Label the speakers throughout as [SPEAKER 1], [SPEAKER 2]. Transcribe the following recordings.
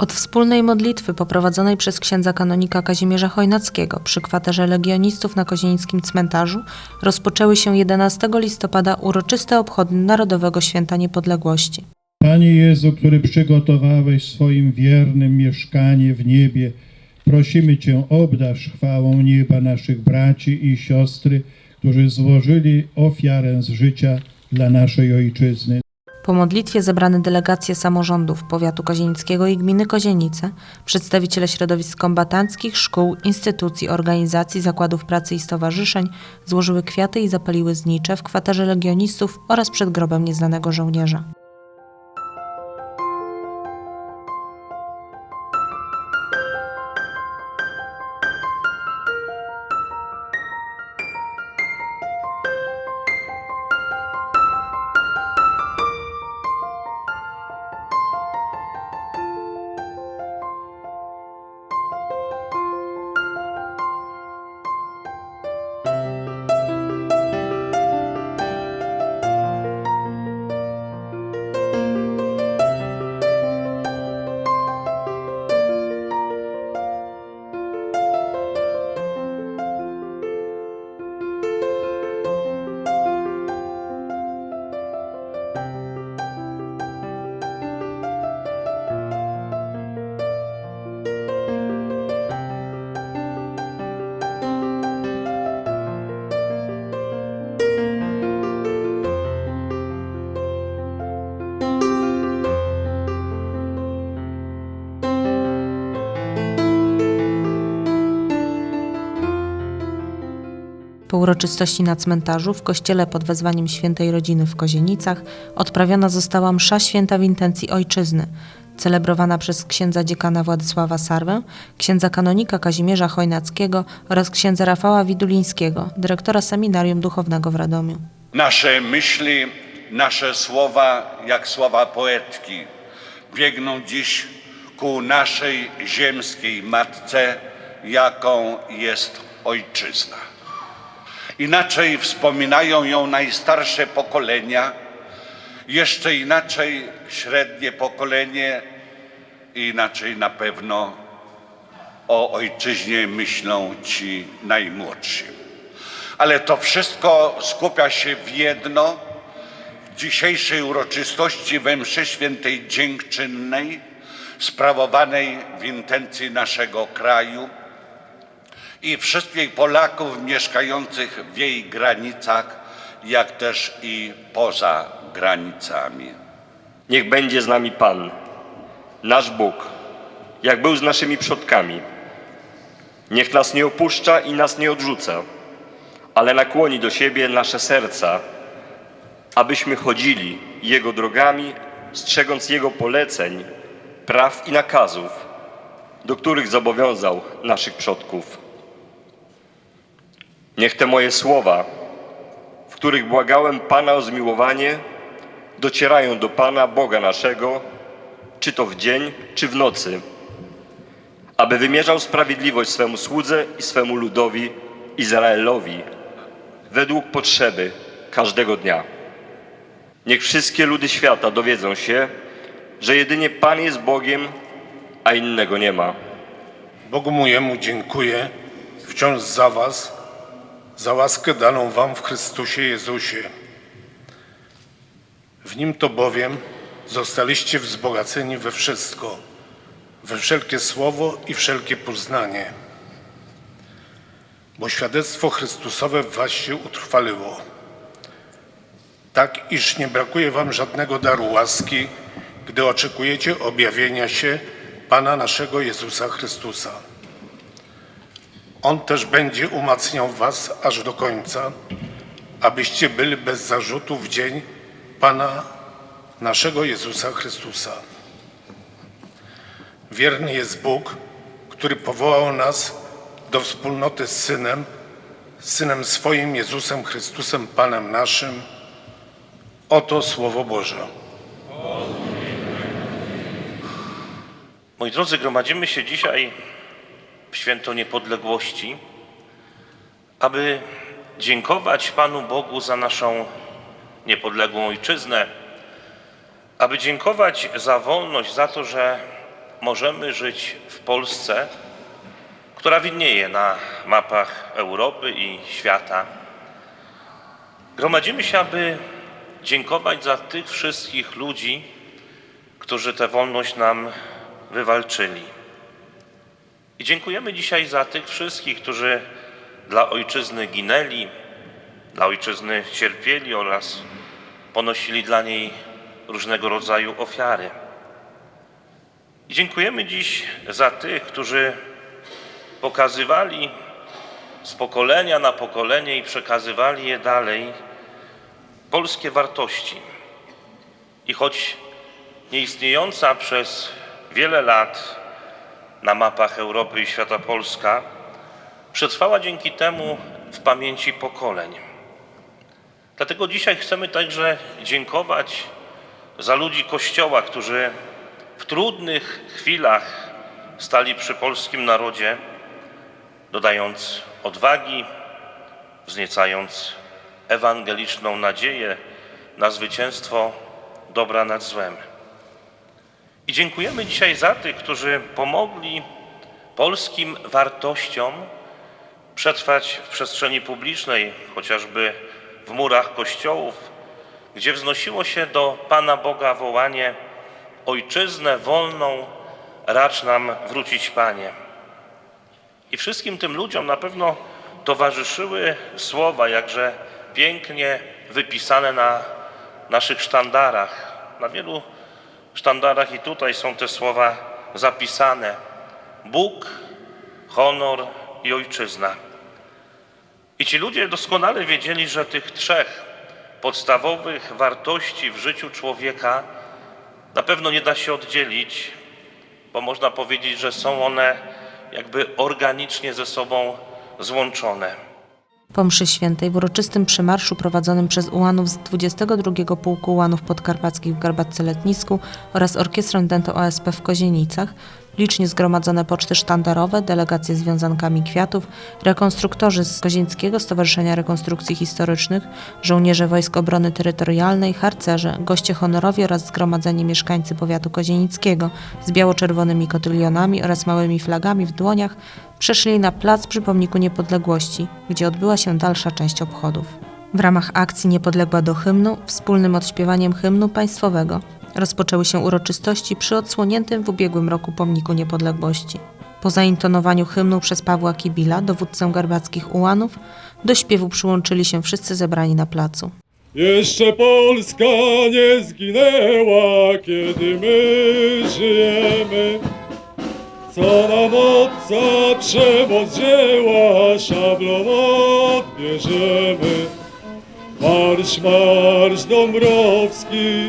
[SPEAKER 1] Od wspólnej modlitwy poprowadzonej przez księdza kanonika Kazimierza Chojnackiego przy kwaterze legionistów na Kozienickim Cmentarzu rozpoczęły się 11 listopada uroczyste obchody Narodowego Święta Niepodległości.
[SPEAKER 2] Panie Jezu, który przygotowałeś swoim wiernym mieszkanie w niebie, prosimy Cię, obdarz chwałą nieba naszych braci i siostry, którzy złożyli ofiarę z życia dla naszej Ojczyzny.
[SPEAKER 1] Po modlitwie zebrane delegacje samorządów powiatu kozienickiego i gminy Kozienice, przedstawiciele środowisk kombatanckich, szkół, instytucji, organizacji, zakładów pracy i stowarzyszeń złożyły kwiaty i zapaliły znicze w kwaterze legionistów oraz przed grobem nieznanego żołnierza. Uroczystości na cmentarzu w kościele pod wezwaniem świętej rodziny w Kozienicach odprawiona została msza święta w intencji ojczyzny, celebrowana przez księdza dziekana Władysława Sarwę, księdza kanonika Kazimierza Chojnackiego oraz księdza Rafała Widulińskiego, dyrektora seminarium duchownego w Radomiu.
[SPEAKER 3] Nasze myśli, nasze słowa, jak słowa poetki, biegną dziś ku naszej ziemskiej matce, jaką jest ojczyzna. Inaczej wspominają ją najstarsze pokolenia, jeszcze inaczej średnie pokolenie, i inaczej na pewno o ojczyźnie myślą ci najmłodsi. Ale to wszystko skupia się w jedno w dzisiejszej uroczystości we mszy świętej dziękczynnej, sprawowanej w intencji naszego kraju i wszystkich Polaków mieszkających w jej granicach, jak też i poza granicami.
[SPEAKER 4] Niech będzie z nami Pan, nasz Bóg, jak był z naszymi przodkami. Niech nas nie opuszcza i nas nie odrzuca, ale nakłoni do siebie nasze serca, abyśmy chodzili Jego drogami, strzegąc Jego poleceń, praw i nakazów, do których zobowiązał naszych przodków. Niech te moje słowa, w których błagałem Pana o zmiłowanie, docierają do Pana Boga naszego, czy to w dzień, czy w nocy, aby wymierzał sprawiedliwość swemu słudze i swemu ludowi, Izraelowi, według potrzeby każdego dnia. Niech wszystkie ludy świata dowiedzą się, że jedynie Pan jest Bogiem, a innego nie ma.
[SPEAKER 5] Bogu mojemu dziękuję wciąż za Was, za łaskę daną Wam w Chrystusie Jezusie. W Nim to bowiem zostaliście wzbogaceni we wszystko, we wszelkie słowo i wszelkie poznanie. Bo świadectwo Chrystusowe w Was się utrwaliło. Tak, iż nie brakuje Wam żadnego daru łaski, gdy oczekujecie objawienia się Pana naszego Jezusa Chrystusa. On też będzie umacniał was aż do końca, abyście byli bez zarzutu w dzień Pana naszego Jezusa Chrystusa. Wierny jest Bóg, który powołał nas do wspólnoty z Synem, Synem swoim Jezusem Chrystusem, Panem naszym. Oto Słowo Boże.
[SPEAKER 6] Moi drodzy, gromadzimy się dzisiaj w święto niepodległości, aby dziękować Panu Bogu za naszą niepodległą ojczyznę, aby dziękować za wolność, za to, że możemy żyć w Polsce, która widnieje na mapach Europy i świata. Gromadzimy się, aby dziękować za tych wszystkich ludzi, którzy tę wolność nam wywalczyli. I dziękujemy dzisiaj za tych wszystkich, którzy dla ojczyzny ginęli, dla ojczyzny cierpieli oraz ponosili dla niej różnego rodzaju ofiary. I dziękujemy dziś za tych, którzy pokazywali z pokolenia na pokolenie i przekazywali je dalej polskie wartości. I choć nieistniejąca przez wiele lat na mapach Europy i świata Polska przetrwała dzięki temu w pamięci pokoleń. Dlatego dzisiaj chcemy także dziękować za ludzi Kościoła, którzy w trudnych chwilach stali przy polskim narodzie, dodając odwagi, wzniecając ewangeliczną nadzieję na zwycięstwo dobra nad złem. I dziękujemy dzisiaj za tych, którzy pomogli polskim wartościom przetrwać w przestrzeni publicznej, chociażby w murach kościołów, gdzie wznosiło się do Pana Boga wołanie: Ojczyznę wolną, racz nam wrócić, Panie. I wszystkim tym ludziom na pewno towarzyszyły słowa, jakże pięknie wypisane na naszych sztandarach. Na wielu sztandarach i tutaj są te słowa zapisane: Bóg, honor i ojczyzna. I ci ludzie doskonale wiedzieli, że tych trzech podstawowych wartości w życiu człowieka na pewno nie da się oddzielić, bo można powiedzieć, że są one jakby organicznie ze sobą złączone.
[SPEAKER 1] Po mszy świętej w uroczystym przymarszu prowadzonym przez ułanów z 22 Pułku Ułanów Podkarpackich w Garbatce Letnisku oraz Orkiestrę Dento OSP w Kozienicach, licznie zgromadzone poczty sztandarowe, delegacje z wiązankami kwiatów, rekonstruktorzy z Kozieńskiego Stowarzyszenia Rekonstrukcji Historycznych, żołnierze Wojsk Obrony Terytorialnej, harcerze, goście honorowi oraz zgromadzeni mieszkańcy powiatu kozienickiego z biało-czerwonymi kotylionami oraz małymi flagami w dłoniach przeszli na plac przy Pomniku Niepodległości, gdzie odbyła się dalsza część obchodów. W ramach akcji Niepodległa do hymnu, wspólnym odśpiewaniem hymnu państwowego, rozpoczęły się uroczystości przy odsłoniętym w ubiegłym roku Pomniku Niepodległości. Po zaintonowaniu hymnu przez Pawła Kibila, dowódcę garbackich ułanów, do śpiewu przyłączyli się wszyscy zebrani na placu.
[SPEAKER 7] Jeszcze Polska nie zginęła, kiedy my żyjemy. Co nam obca przemoc dzieła, szablą odbierzemy. Marsz, marsz Dąbrowski,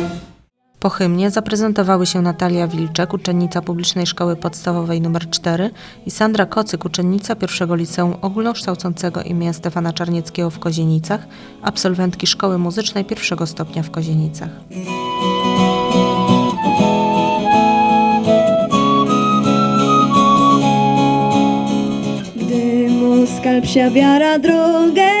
[SPEAKER 1] Po hymnie zaprezentowały się Natalia Wilczek, uczennica Publicznej Szkoły Podstawowej nr 4 i Sandra Kocyk, uczennica pierwszego liceum ogólnokształcącego imienia Stefana Czarnieckiego w Kozienicach, absolwentki Szkoły Muzycznej pierwszego stopnia w Kozienicach.
[SPEAKER 8] Gdy Moskal psiabiara drogę nam zastąpi kulek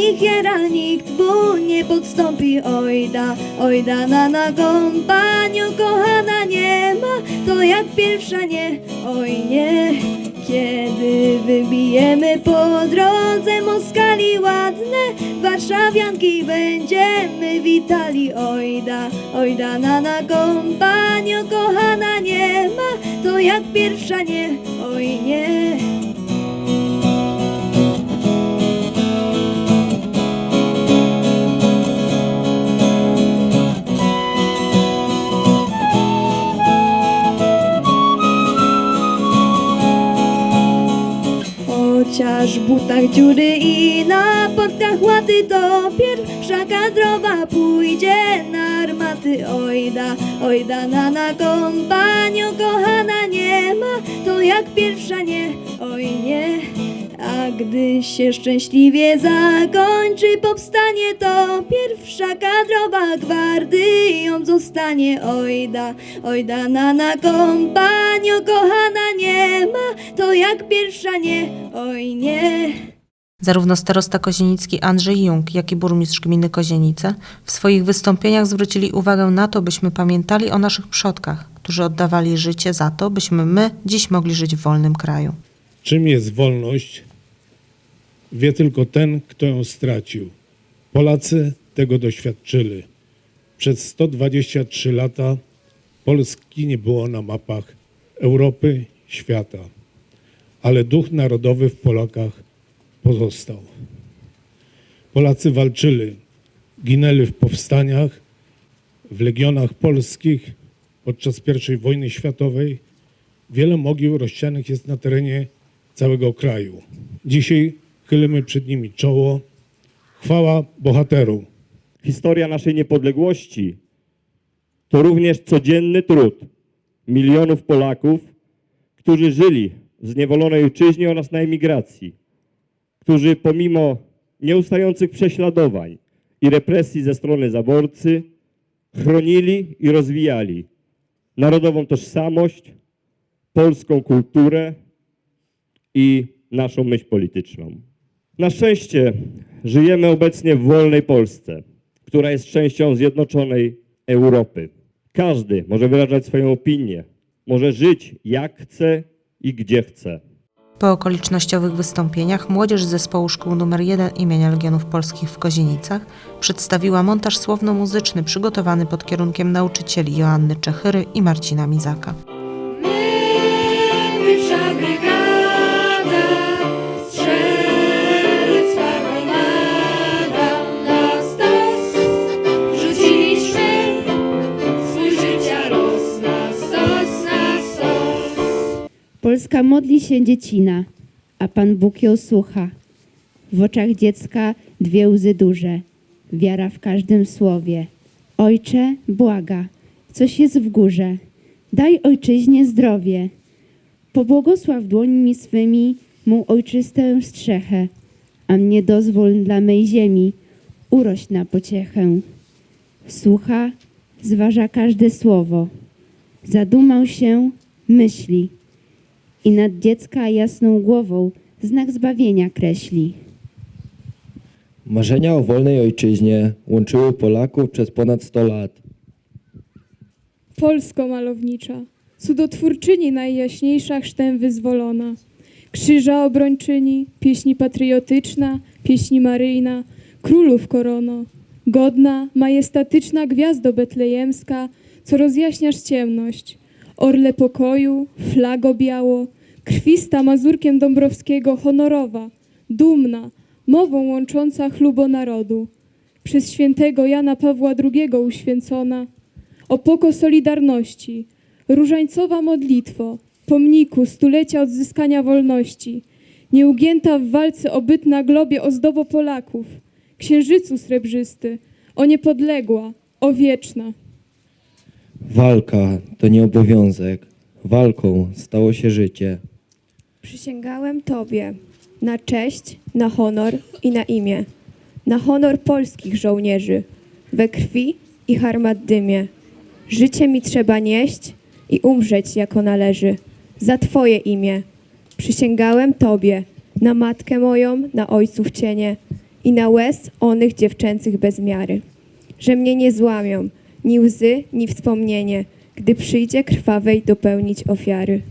[SPEAKER 8] Z manichiera nikt mu nie podstąpi Ojda, ojda na na kompanio kochana nie ma. To jak pierwsza nie, oj nie. Kiedy wybijemy po drodze Moskali ładne Warszawianki będziemy witali Ojda, ojda na na kompanio kochana nie ma. To jak pierwsza nie, oj nie Chociaż w butach dziury i na portkach łaty to pierwsza kadrowa pójdzie na armatę maty, ojda, ojda na na kompanio, kochana nie ma, to jak pierwsza nie, oj nie. A gdy się szczęśliwie zakończy powstanie, to pierwsza kadrowa gwardyją zostanie. Ojda, ojda na na kompanio, kochana nie ma, to jak pierwsza nie, oj nie.
[SPEAKER 1] Zarówno starosta kozienicki Andrzej Jung, jak i burmistrz gminy Kozienice w swoich wystąpieniach zwrócili uwagę na to, byśmy pamiętali o naszych przodkach, którzy oddawali życie za to, byśmy my dziś mogli żyć w wolnym kraju.
[SPEAKER 7] Czym jest wolność? Wie tylko ten, kto ją stracił. Polacy tego doświadczyli. Przez 123 lata Polski nie było na mapach Europy, świata, ale duch narodowy w Polakach pozostał. Polacy walczyli, ginęli w powstaniach, w legionach polskich podczas I wojny światowej. Wiele mogił rozsianych jest na terenie całego kraju. Dzisiaj chylimy przed nimi czoło. Chwała bohaterom.
[SPEAKER 4] Historia naszej niepodległości to również codzienny trud milionów Polaków, którzy żyli w zniewolonej ojczyźnie oraz na emigracji, którzy pomimo nieustających prześladowań i represji ze strony zaborcy chronili i rozwijali narodową tożsamość, polską kulturę i naszą myśl polityczną. Na szczęście żyjemy obecnie w wolnej Polsce, która jest częścią zjednoczonej Europy. Każdy może wyrażać swoją opinię, może żyć jak chce i gdzie chce.
[SPEAKER 1] Po okolicznościowych wystąpieniach młodzież zespołu szkół nr 1 imienia Legionów Polskich w Kozienicach przedstawiła montaż słowno-muzyczny przygotowany pod kierunkiem nauczycieli Joanny Czechyry i Marcina Mizaka.
[SPEAKER 9] Modli się dziecina, a Pan Bóg ją słucha. W oczach dziecka dwie łzy duże, wiara w każdym słowie. Ojcze, błaga, coś jest w górze, daj ojczyźnie zdrowie. Pobłogosław dłońmi swymi mą ojczystę strzechę, a mnie dozwól dla mej ziemi urość na pociechę. Słucha, zważa każde słowo, zadumał się, myśli i nad dziecka jasną głową znak zbawienia kreśli.
[SPEAKER 10] Marzenia o wolnej ojczyźnie łączyły Polaków przez ponad 100 lat.
[SPEAKER 11] Polsko malownicza, cudotwórczyni najjaśniejsza chrztem wyzwolona. Krzyża obrończyni, pieśni patriotyczna, pieśni maryjna, królów korono. Godna, majestatyczna gwiazdo betlejemska, co rozjaśniasz ciemność. Orle pokoju, flago biało, krwista mazurkiem Dąbrowskiego honorowa, dumna, mową łącząca chlubo narodu. Przez świętego Jana Pawła II uświęcona, opoko Solidarności, różańcowa modlitwo, pomniku stulecia odzyskania wolności, nieugięta w walce o byt na globie ozdobo Polaków, księżycu srebrzysty, o niepodległa, o wieczna.
[SPEAKER 10] Walka to nie obowiązek, walką stało się życie.
[SPEAKER 12] Przysięgałem Tobie na cześć, na honor i na imię, na honor polskich żołnierzy, we krwi i harmat dymie. Życie mi trzeba nieść i umrzeć jako należy, za Twoje imię. Przysięgałem Tobie na matkę moją, na ojców cienie i na łez onych dziewczęcych bez miary, że mnie nie złamią ni łzy, ni wspomnienie, gdy przyjdzie krwawej dopełnić ofiary.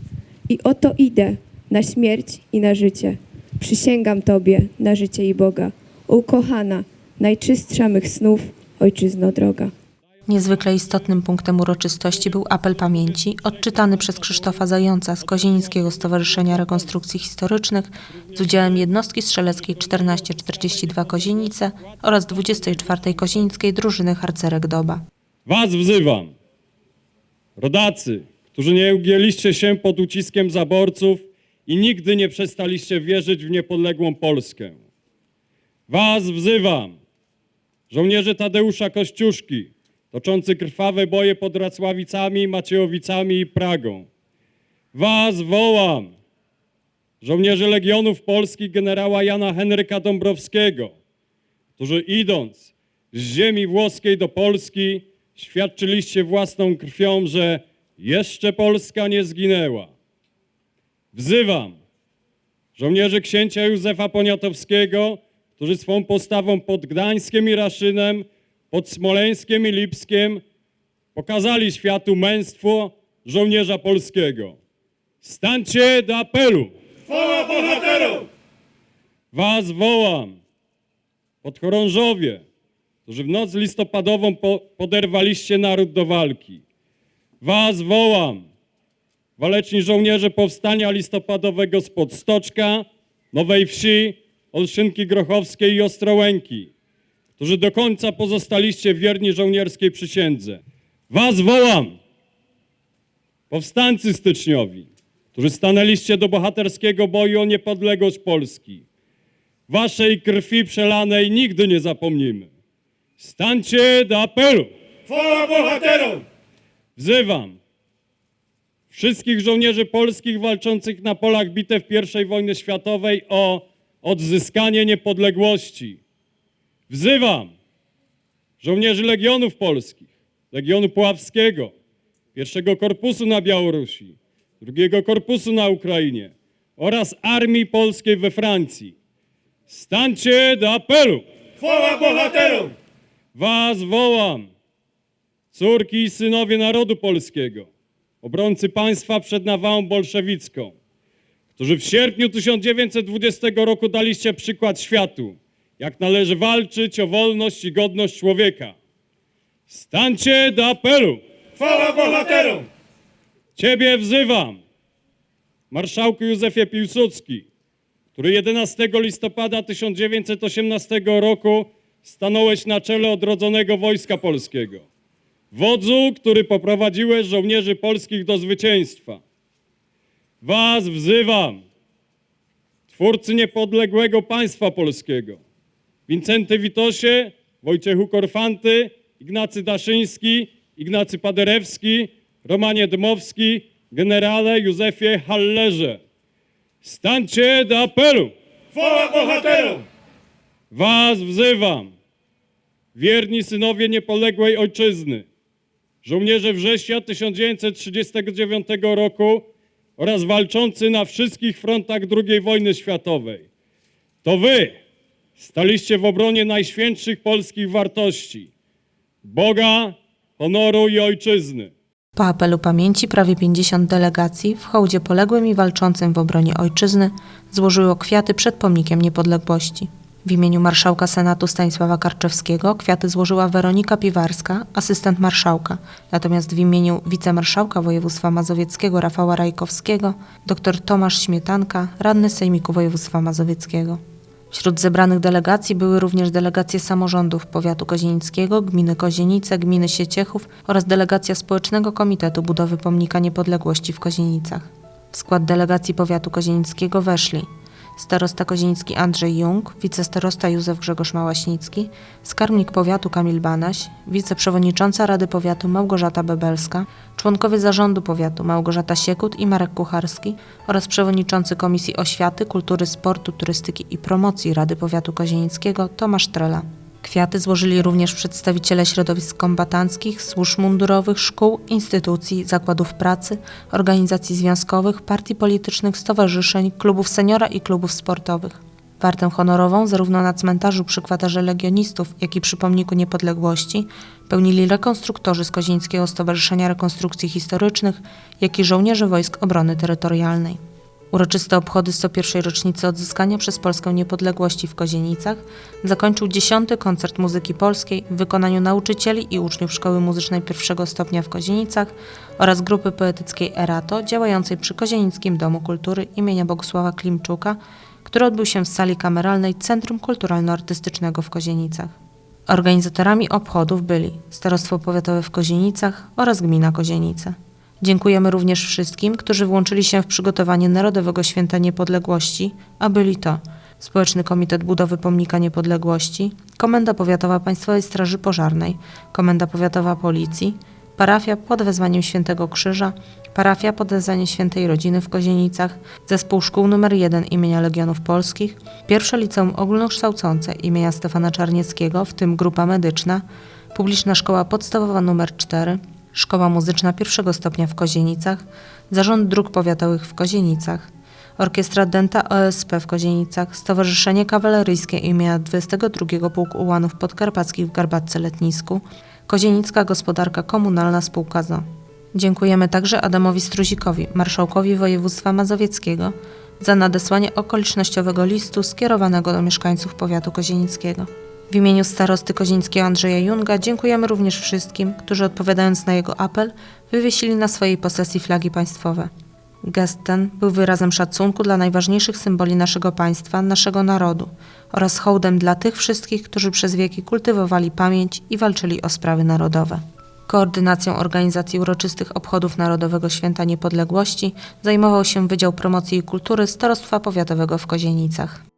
[SPEAKER 12] I oto idę na śmierć i na życie. Przysięgam Tobie na życie i Boga. Ukochana, najczystsza mych snów, ojczyzno droga.
[SPEAKER 1] Niezwykle istotnym punktem uroczystości był apel pamięci, odczytany przez Krzysztofa Zająca z Kozienickiego Stowarzyszenia Rekonstrukcji Historycznych z udziałem jednostki strzeleckiej 1442 Kozienice oraz 24 Kozienickiej Drużyny Harcerek Doba.
[SPEAKER 7] Was wzywam, rodacy, którzy nie ugięliście się pod uciskiem zaborców i nigdy nie przestaliście wierzyć w niepodległą Polskę. Was wzywam, żołnierze Tadeusza Kościuszki,
[SPEAKER 13] toczący krwawe boje pod Racławicami, Maciejowicami i Pragą. Was wołam, żołnierze Legionów Polskich generała Jana Henryka Dąbrowskiego, którzy idąc z ziemi włoskiej do Polski, świadczyliście własną krwią, że jeszcze Polska nie zginęła. Wzywam żołnierzy księcia Józefa Poniatowskiego, którzy swą postawą pod Gdańskiem i Raszynem, pod Smoleńskiem i Lipskiem pokazali światu męstwo żołnierza polskiego. Stańcie do apelu!
[SPEAKER 7] Chwała bohaterom!
[SPEAKER 13] Was wołam, podchorążowie, którzy w noc listopadową po, poderwaliście naród do walki. Was wołam, waleczni żołnierze powstania listopadowego spod Stoczka, Nowej Wsi, Olszynki Grochowskiej i Ostrołęki, którzy do końca pozostaliście wierni żołnierskiej przysiędze. Was wołam, powstańcy styczniowi, którzy stanęliście do bohaterskiego boju o niepodległość Polski. Waszej krwi przelanej nigdy nie zapomnimy. Stańcie do apelu!
[SPEAKER 7] Chwała bohaterom!
[SPEAKER 13] Wzywam wszystkich żołnierzy polskich walczących na polach bitew I wojny światowej o odzyskanie niepodległości. Wzywam żołnierzy Legionów Polskich, Legionu Puławskiego, pierwszego korpusu na Białorusi, drugiego korpusu na Ukrainie oraz Armii Polskiej we Francji. Stańcie do apelu!
[SPEAKER 7] Chwała bohaterom!
[SPEAKER 13] Was wołam, córki i synowie narodu polskiego, obrońcy państwa przed nawałą bolszewicką, którzy w sierpniu 1920 roku daliście przykład światu, jak należy walczyć o wolność i godność człowieka. Stańcie do apelu!
[SPEAKER 7] Chwała bohaterom!
[SPEAKER 13] Ciebie wzywam, marszałku Józefie Piłsudski, który 11 listopada 1918 roku stanąłeś na czele odrodzonego Wojska Polskiego. Wodzu, który poprowadziłeś żołnierzy polskich do zwycięstwa. Was wzywam, twórcy niepodległego państwa polskiego. Wincenty Witosie, Wojciechu Korfanty, Ignacy Daszyński, Ignacy Paderewski, Romanie Dmowski, generale Józefie Hallerze. Stańcie do apelu!
[SPEAKER 7] Chwała bohaterom!
[SPEAKER 13] Was wzywam, wierni synowie niepodległej ojczyzny, żołnierze września 1939 roku oraz walczący na wszystkich frontach II wojny światowej. To wy staliście w obronie najświętszych polskich wartości Boga, honoru i ojczyzny.
[SPEAKER 1] Po apelu pamięci prawie 50 delegacji w hołdzie poległym i walczącym w obronie ojczyzny złożyło kwiaty przed pomnikiem niepodległości. W imieniu marszałka Senatu Stanisława Karczewskiego kwiaty złożyła Weronika Piwarska, asystent marszałka, natomiast w imieniu wicemarszałka województwa mazowieckiego Rafała Rajkowskiego dr Tomasz Śmietanka, radny Sejmiku Województwa Mazowieckiego. Wśród zebranych delegacji były również delegacje samorządów powiatu kozienickiego, gminy Kozienice, gminy Sieciechów oraz delegacja Społecznego Komitetu Budowy Pomnika Niepodległości w Kozienicach. W skład delegacji powiatu kozienickiego weszli starosta kozienicki Andrzej Jung, wicestarosta Józef Grzegorz Małaśnicki, skarbnik powiatu Kamil Banaś, wiceprzewodnicząca Rady Powiatu Małgorzata Bebelska, członkowie zarządu powiatu Małgorzata Siekut i Marek Kucharski oraz przewodniczący Komisji Oświaty, Kultury, Sportu, Turystyki i Promocji Rady Powiatu Kozienickiego Tomasz Trela. Kwiaty złożyli również przedstawiciele środowisk kombatanckich, służb mundurowych, szkół, instytucji, zakładów pracy, organizacji związkowych, partii politycznych, stowarzyszeń, klubów seniora i klubów sportowych. Wartę honorową zarówno na cmentarzu przy kwaterze legionistów, jak i przy pomniku niepodległości pełnili rekonstruktorzy z Kozieńskiego Stowarzyszenia Rekonstrukcji Historycznych, jak i żołnierze Wojsk Obrony Terytorialnej. Uroczyste obchody 101. rocznicy odzyskania przez Polskę niepodległości w Kozienicach zakończył 10. koncert muzyki polskiej w wykonaniu nauczycieli i uczniów Szkoły Muzycznej pierwszego stopnia w Kozienicach oraz grupy poetyckiej Erato działającej przy Kozienickim Domu Kultury imienia Bogusława Klimczuka, który odbył się w sali kameralnej Centrum Kulturalno-Artystycznego w Kozienicach. Organizatorami obchodów byli Starostwo Powiatowe w Kozienicach oraz Gmina Kozienice. Dziękujemy również wszystkim, którzy włączyli się w przygotowanie Narodowego Święta Niepodległości, a byli to Społeczny Komitet Budowy Pomnika Niepodległości, Komenda Powiatowa Państwowej Straży Pożarnej, Komenda Powiatowa Policji, Parafia pod wezwaniem Świętego Krzyża, Parafia pod wezwaniem Świętej Rodziny w Kozienicach, Zespół Szkół nr 1 imienia Legionów Polskich, Pierwsze Liceum Ogólnokształcące imienia Stefana Czarnieckiego, w tym grupa medyczna, Publiczna Szkoła Podstawowa nr 4, Szkoła Muzyczna pierwszego stopnia w Kozienicach, Zarząd Dróg Powiatowych w Kozienicach, Orkiestra Denta OSP w Kozienicach, Stowarzyszenie Kawaleryjskie imienia 22 Pułku Ułanów Podkarpackich w Garbatce Letnisku, Kozienicka Gospodarka Komunalna Spółka ZO. Dziękujemy także Adamowi Struzikowi, marszałkowi województwa mazowieckiego, za nadesłanie okolicznościowego listu skierowanego do mieszkańców powiatu kozienickiego. W imieniu starosty kozienickiego Andrzeja Junga dziękujemy również wszystkim, którzy odpowiadając na jego apel, wywiesili na swojej posesji flagi państwowe. Gest ten był wyrazem szacunku dla najważniejszych symboli naszego państwa, naszego narodu oraz hołdem dla tych wszystkich, którzy przez wieki kultywowali pamięć i walczyli o sprawy narodowe. Koordynacją organizacji uroczystych obchodów Narodowego Święta Niepodległości zajmował się Wydział Promocji i Kultury Starostwa Powiatowego w Kozienicach.